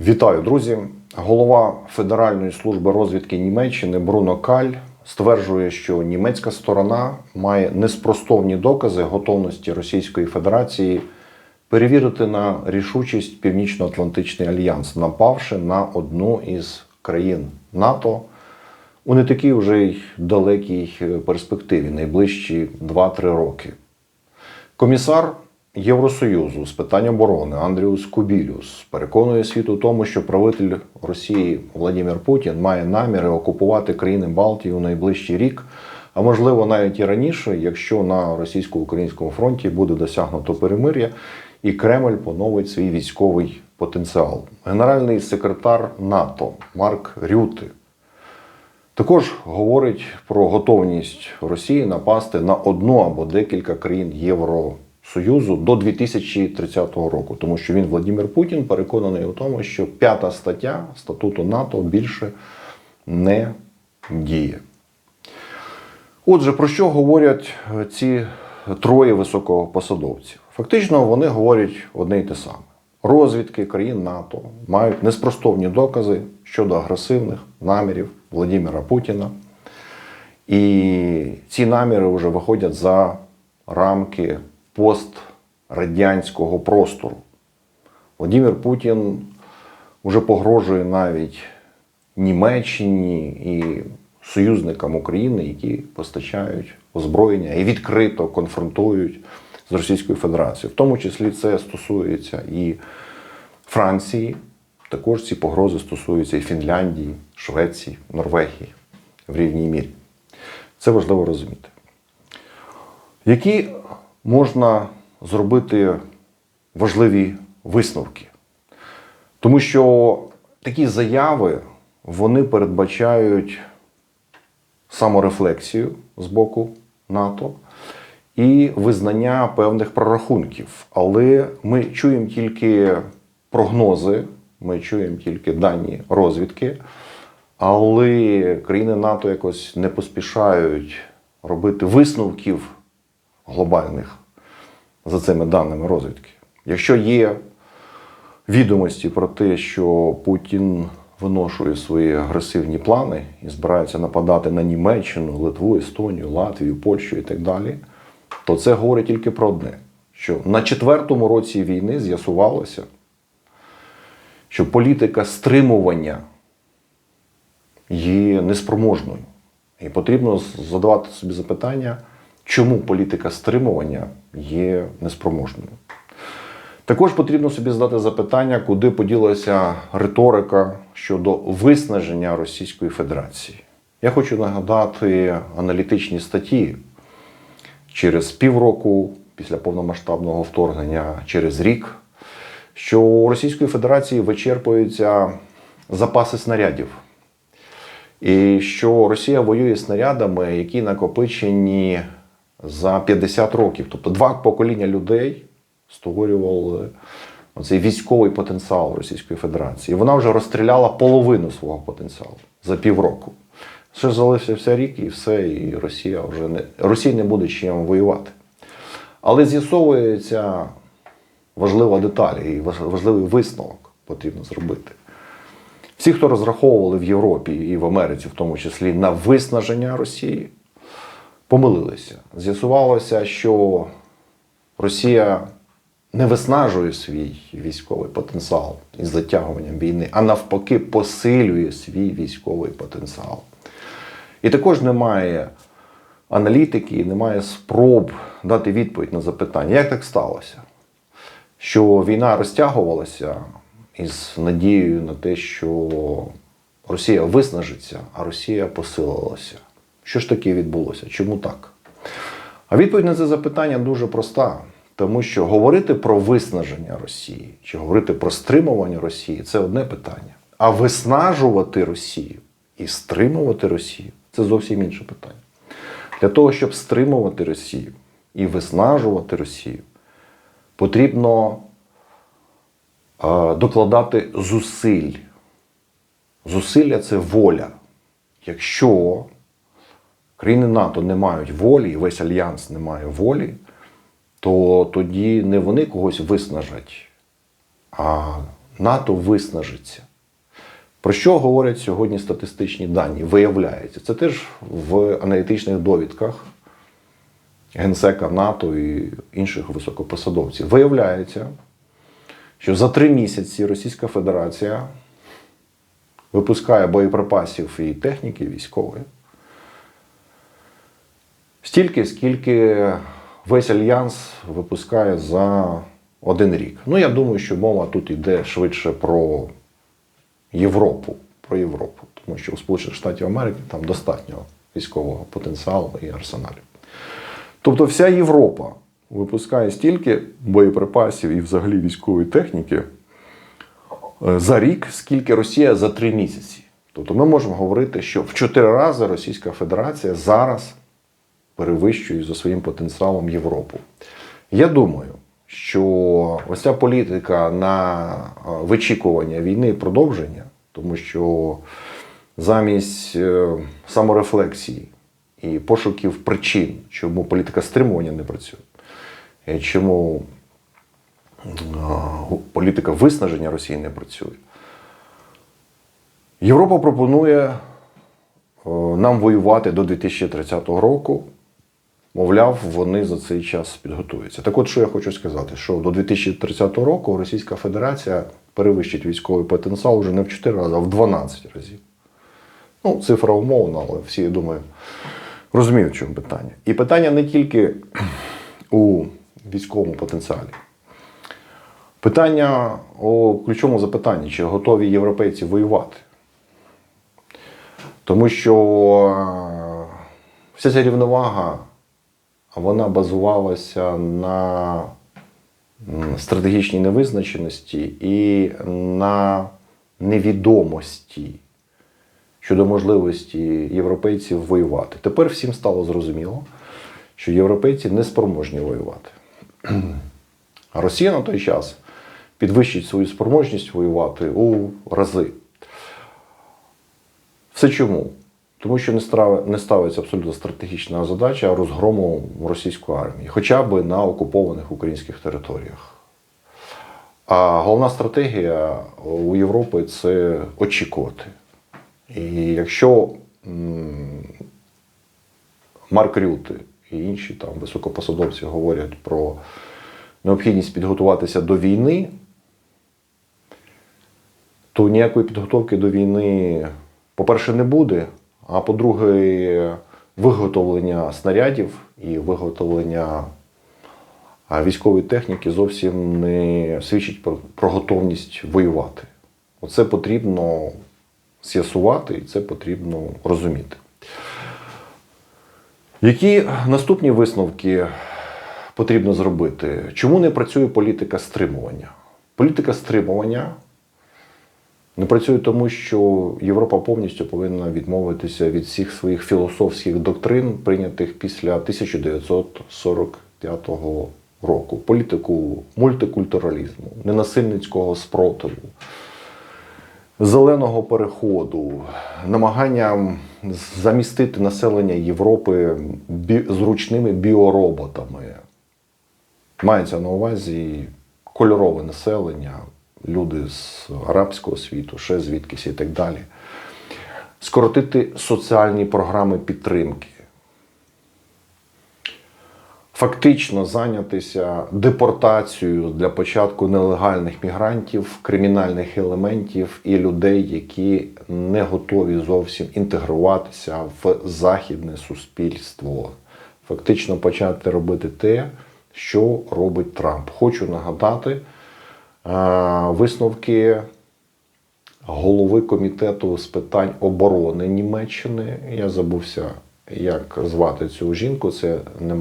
Вітаю, друзі! Голова Федеральної служби розвідки Німеччини Бруно Каль стверджує, що німецька сторона має неспростовні докази готовності Російської Федерації перевірити на рішучість Північно-Атлантичний альянс, напавши на одну із країн НАТО у не такій вже й далекій перспективі, найближчі 2-3 роки. Комісар Євросоюзу з питань оборони Андріус Кубілюс переконує світ у тому, що правитель Росії Владимир Путін має наміри окупувати країни Балтії у найближчий рік, а можливо навіть і раніше, якщо на російсько-українському фронті буде досягнуто перемир'я, і Кремль поновить свій військовий потенціал. Генеральний секретар НАТО Марк Рюти також говорить про готовність Росії напасти на одну або декілька країн Євросоюзу до 2030 року, тому що він, Владимир Путін, переконаний у тому, що п'ята стаття статуту НАТО більше не діє. Отже, про що говорять е, ці троє високопосадовців? Фактично, вони говорять одне й те саме. Розвідки країн НАТО мають неспростовні докази щодо агресивних намірів Владимира Путіна. І ці наміри вже виходять за рамки пострадянського простору. Владимир Путін вже погрожує навіть Німеччині і союзникам України, які постачають озброєння і відкрито конфронтують з Російською Федерацією. В тому числі це стосується і Франції, також ці погрози стосуються і Фінляндії, Швеції, Норвегії в рівній мірі. Це важливо розуміти. Які можна зробити важливі висновки? Тому що такі заяви вони передбачають саморефлексію з боку НАТО і визнання певних прорахунків. Але ми чуємо тільки прогнози, ми чуємо тільки дані розвідки, але країни НАТО якось не поспішають робити висновків глобальних за цими даними розвідки. Якщо є відомості про те, що Путін виношує свої агресивні плани і збирається нападати на Німеччину, Литву, Естонію, Латвію, Польщу і так далі, то це говорить тільки про одне: що на четвертому році війни з'ясувалося, що політика стримування є неспроможною. І потрібно задавати собі запитання, чому політика стримування є неспроможною. Також потрібно собі задати запитання, куди поділася риторика щодо виснаження Російської Федерації. Я хочу нагадати аналітичні статті через півроку після повномасштабного вторгнення, через рік, що у Російської Федерації вичерпуються запаси снарядів. І що Росія воює снарядами, які накопичені за 50 років. Тобто два покоління людей створювали цей військовий потенціал Російської Федерації. І вона вже розстріляла половину свого потенціалу за півроку. Ще залишився рік і все, і Росія вже не Росії не буде чим воювати. Але з'ясовується важлива деталь і важливий висновок потрібно зробити. Всі, хто розраховували в Європі і в Америці, в тому числі, на виснаження Росії, помилилися. З'ясувалося, що Росія не виснажує свій військовий потенціал із затягуванням війни, а навпаки, посилює свій військовий потенціал. І також немає аналітики, немає спроб дати відповідь на запитання, як так сталося, що війна розтягувалася із надією на те, що Росія виснажиться, а Росія посилилася. Що ж таке відбулося? Чому так? А відповідь на це запитання дуже проста. Тому що говорити про виснаження Росії чи говорити про стримування Росії це одне питання. А виснажувати Росію і стримувати Росію це зовсім інше питання. Для того, щоб стримувати Росію і виснажувати Росію, потрібно докладати зусиль. Зусилля це воля. Якщо країни НАТО не мають волі, весь альянс не має волі, то тоді не вони когось виснажать, а НАТО виснажиться. Про що говорять сьогодні статистичні дані? Виявляється, це теж в аналітичних довідках Генсека НАТО і інших високопосадовців. Виявляється, що за три місяці Російська Федерація випускає боєприпасів і техніки військової стільки, скільки весь альянс випускає за один рік. Ну, я думаю, що мова тут йде швидше про Європу. Про Європу, тому що у Сполучених Штатів Америки там достатньо військового потенціалу і арсеналів. Тобто вся Європа випускає стільки боєприпасів і взагалі військової техніки е, за рік, скільки Росія за три місяці. Тобто ми можемо говорити, що в чотири рази Російська Федерація зараз перевищує за своїм потенціалом Європу. Я думаю, що ось ця політика на е, вичікування війни і продовження, тому що замість е, саморефлексії і пошуків причин, чому політика стримування не працює, чому е, політика виснаження Росії не працює. Європа пропонує нам воювати до 2030 року. Мовляв, вони за цей час підготуються. Так от, що я хочу сказати, що до 2030 року Російська Федерація перевищить військовий потенціал вже не в 4 рази, а в 12 разів. Ну, цифра умовна, але всі, я думаю, розуміють, в чому питання. І питання не тільки у військовому потенціалі. Питання у ключовому запитанні, чи готові європейці воювати. Тому що е, вся ця рівновага вона базувалася на стратегічній невизначеності і на невідомості щодо можливості європейців воювати. Тепер всім стало зрозуміло, що європейці не спроможні воювати. А Росія на той час підвищить свою спроможність воювати у рази. Все чому? Тому що не страв- не ставиться абсолютно стратегічна задача розгрому російської армії, хоча б на окупованих українських територіях. А головна стратегія у Європи це очікувати. І якщо Марк Рюти і інші там високопосадовці говорять про необхідність підготуватися до війни, то ніякої підготовки до війни, по-перше, не буде. А по-друге, виготовлення снарядів і виготовлення військової техніки зовсім не свідчить про, готовність воювати. Оце потрібно з'ясувати і це потрібно розуміти. Які наступні висновки потрібно зробити? Чому не працює політика стримування? Політика стримування не працює тому, що Європа повністю повинна відмовитися від всіх своїх філософських доктрин, прийнятих після 1945 року. Політику мультикультуралізму, ненасильницького спротиву, зеленого переходу, намагання замістити населення Європи бі- зручними біороботами. Мається на увазі кольорове населення, люди з арабського світу, ще звідкись і так далі. Скоротити соціальні програми підтримки. Фактично зайнятися депортацією для початку нелегальних мігрантів, кримінальних елементів і людей, які не готові зовсім інтегруватися в західне суспільство. Фактично почати робити те, що робить Трамп. Хочу нагадати висновки голови комітету з питань оборони Німеччини. Я забувся, як звати цю жінку. Це не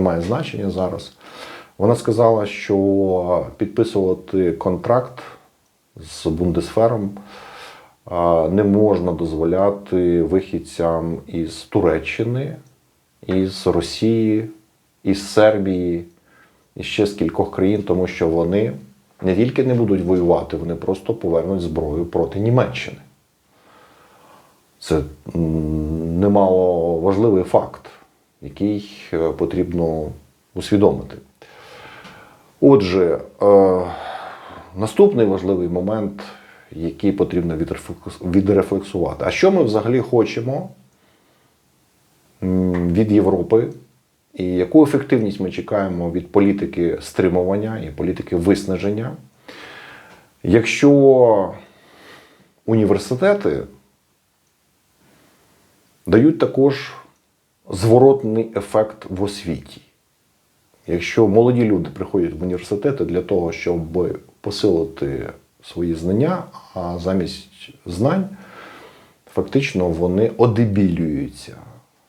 має, значення зараз. Вона сказала, що підписувати контракт з Бундесфером не можна дозволяти вихідцям із Туреччини, із Росії, із Сербії, і ще з кількох країн, тому що вони не тільки не будуть воювати, вони просто повернуть зброю проти Німеччини. Це немало важливий факт, який е, потрібно усвідомити. Отже, е, наступний важливий момент, який потрібно відрефлексувати. А що ми взагалі хочемо від Європи? І яку ефективність ми чекаємо від політики стримування і політики виснаження? Якщо університети дають також зворотний ефект в освіті. Якщо молоді люди приходять в університети для того, щоб посилити свої знання, а замість знань фактично вони одебілюються,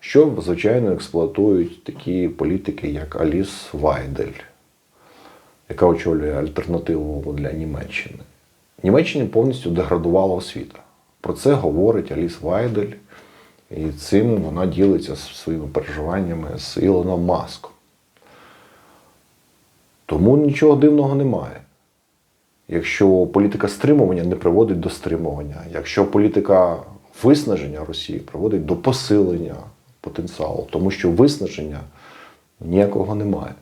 що, звичайно, експлуатують такі політики, як Аліс Вайдель, яка очолює альтернативу для Німеччини. Німеччині повністю деградувала освіта. Про це говорить Аліс Вайдель, і цим вона ділиться своїми переживаннями з Ілоном Маском. Тому нічого дивного немає. Якщо політика стримування не приводить до стримування, якщо політика виснаження Росії приводить до посилення потенціалу, тому що виснаження ніякого немає.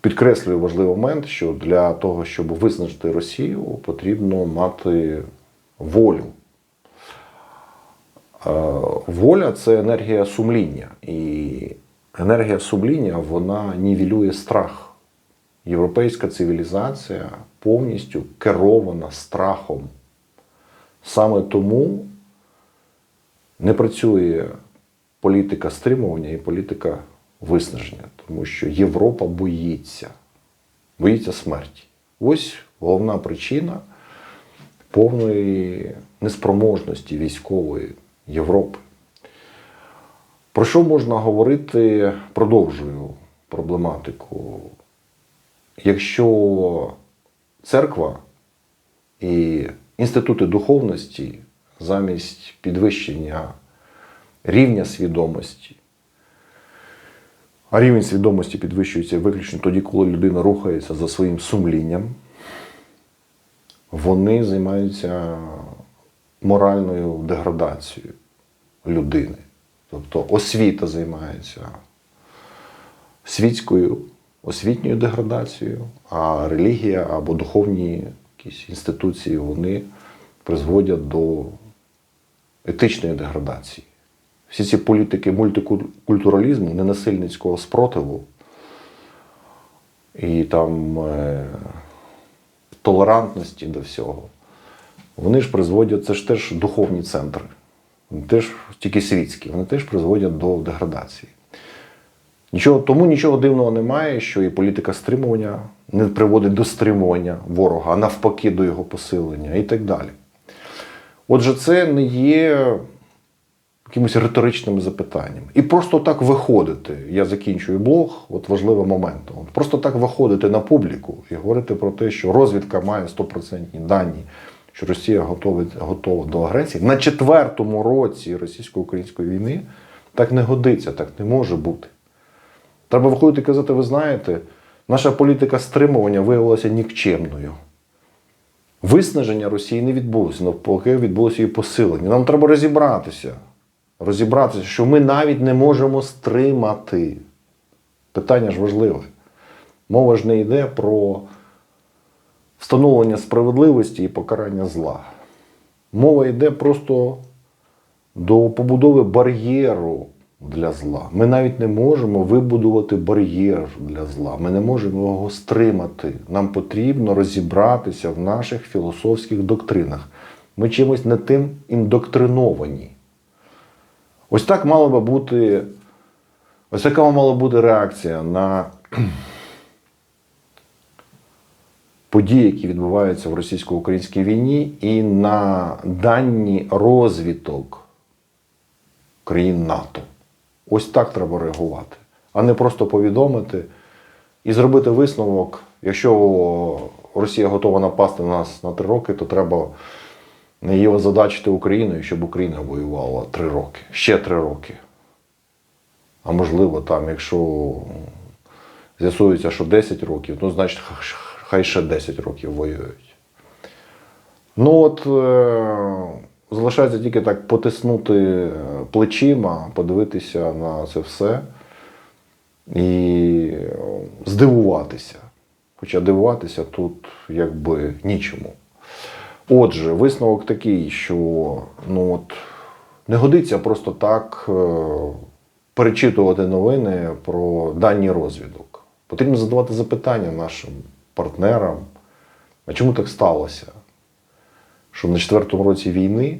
Підкреслюю важливий момент, що для того, щоб виснажити Росію, потрібно мати волю. Воля це енергія сумління. І енергія сумління вона нівелює страх. Європейська цивілізація повністю керована страхом. Саме тому не працює політика стримування і політика виснаження, тому що Європа боїться, боїться смерті. Ось головна причина повної неспроможності військової Європи. Про що можна говорити? Продовжую проблематику. Якщо церква і інститути духовності замість підвищення рівня свідомості, а рівень свідомості підвищується виключно тоді, коли людина рухається за своїм сумлінням, вони займаються моральною деградацією людини. Тобто освіта займається світською, освітньою деградацією, а релігія або духовні якісь інституції вони призводять до етичної деградації. Всі ці політики мультикультуралізму, ненасильницького спротиву і там е, толерантності до всього, вони ж призводять, це ж теж духовні центри, вони теж тільки світські, вони теж призводять до деградації. Нічого, тому нічого дивного немає, що і політика стримування не приводить до стримування ворога, а навпаки до його посилення і так далі. Отже, це не є якимось риторичними запитаннями. І просто так виходити, я закінчую блог, от важливим моментом. Просто так виходити на публіку і говорити про те, що розвідка має 100% дані, що Росія готова, готова до агресії. На четвертому році російсько-української війни так не годиться, так не може бути. Треба виходити і казати, ви знаєте, наша політика стримування виявилася нікчемною. Виснаження Росії не відбулося, навпаки, відбулося її посилення. Нам треба розібратися. Розібратися, що ми навіть не можемо стримати. Питання ж важливе. Мова ж не йде про встановлення справедливості і покарання зла. Мова йде просто до побудови бар'єру для зла. Ми навіть не можемо вибудувати бар'єр для зла. Ми не можемо його стримати. Нам потрібно розібратися в наших філософських доктринах. Ми чимось не тим індоктриновані. Ось так мала би бути. Ось така мала бути реакція на події, які відбуваються в російсько-українській війні, і на дані розвиток країн НАТО. Ось так треба реагувати, а не просто повідомити і зробити висновок. Якщо Росія готова напасти на нас на три роки, то треба її озадачити Україною, щоб Україна воювала три роки, ще три роки. А можливо, там, якщо з'ясується, що 10 років, ну, значить, хай ще 10 років воюють. Ну от е- залишається тільки так потиснути плечима, подивитися на це все і здивуватися. Хоча дивуватися тут якби нічому. Отже, висновок такий, що ну от, не годиться просто так е, перечитувати новини про дані розвідок. Потрібно задавати запитання нашим партнерам. А чому так сталося? Що на четвертому році війни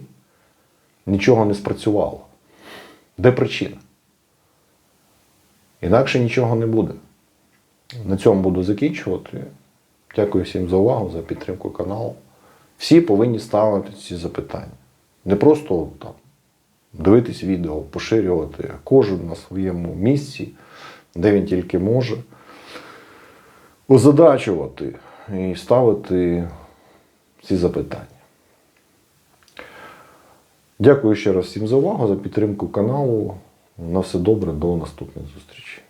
нічого не спрацювало. Де причина? Інакше нічого не буде. На цьому буду закінчувати. Дякую всім за увагу, за підтримку каналу. Всі повинні ставити ці запитання. Не просто там, дивитись відео, поширювати, кожен на своєму місці, де він тільки може, озадачувати і ставити ці запитання. Дякую ще раз всім за увагу, за підтримку каналу. На все добре, до наступних зустрічей.